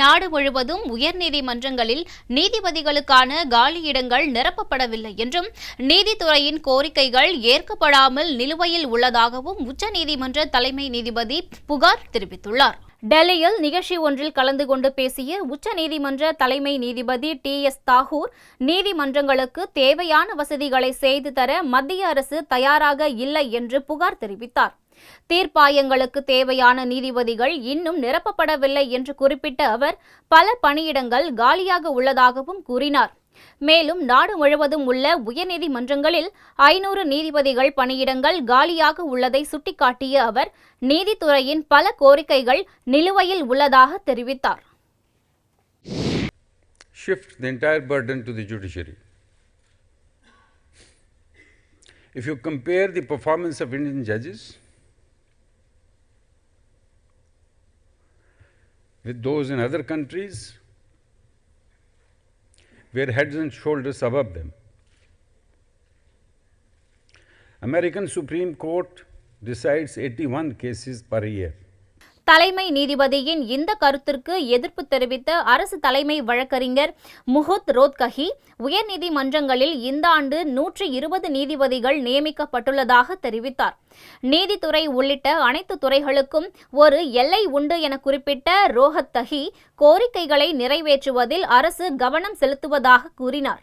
நாடு முழுவதும் உயர்நீதிமன்றங்களில் நீதிபதிகளுக்கான காலியிடங்கள் நிரப்பப்படவில்லை என்றும் நீதித்துறையின் கோரிக்கைகள் ஏற்கப்படாமல் நிலுவையில் உள்ளதாகவும் உச்சநீதிமன்ற தலைமை நீதிபதி புகார் தெரிவித்துள்ளார். டெல்லியில் நிகழ்ச்சி ஒன்றில் கலந்து கொண்டு பேசிய உச்சநீதிமன்ற தலைமை நீதிபதி டி எஸ் தாகூர் நீதிமன்றங்களுக்கு தேவையான வசதிகளை செய்து தர மத்திய அரசு தயாராக இல்லை என்று புகார் தெரிவித்தார். தீர்ப்பாயங்களுக்கு தேவையான நீதிபதிகள் இன்னும் நிரப்பப்படவில்லை என்று குறிப்பிட்ட அவர் பல பணியிடங்கள் காலியாக உள்ளதாகவும் கூறினார் மேலும் நாடு முழுவதும் உள்ள உயர்நீதிமன்றங்களில் ஐநூறு நீதிபதிகள் பணியிடங்கள் காலியாக உள்ளதை சுட்டிக்காட்டிய அவர் நீதித்துறையின் பல கோரிக்கைகள் நிலுவையில் உள்ளதாக தெரிவித்தார் shift the entire burden to the judiciary. If you compare the performance of Indian judges with those in other countries, we are heads and shoulders above them. American Supreme Court decides 81 cases per year. தலைமை நீதிபதியின் இந்த கருத்திற்கு எதிர்ப்பு தெரிவித்த அரசு தலைமை வழக்கறிஞர் முகுத் ரோத்கஹி உயர்நீதிமன்றங்களில் இந்த ஆண்டு நூற்றி இருபது நீதிபதிகள் நியமிக்கப்பட்டுள்ளதாக தெரிவித்தார். நீதித்துறை உள்ளிட்ட அனைத்து துறைகளுக்கும் ஒரு எல்லை உண்டு என குறிப்பிட்ட ரோஹத் தஹி கோரிக்கைகளை நிறைவேற்றுவதில் அரசு கவனம் செலுத்துவதாக கூறினார்.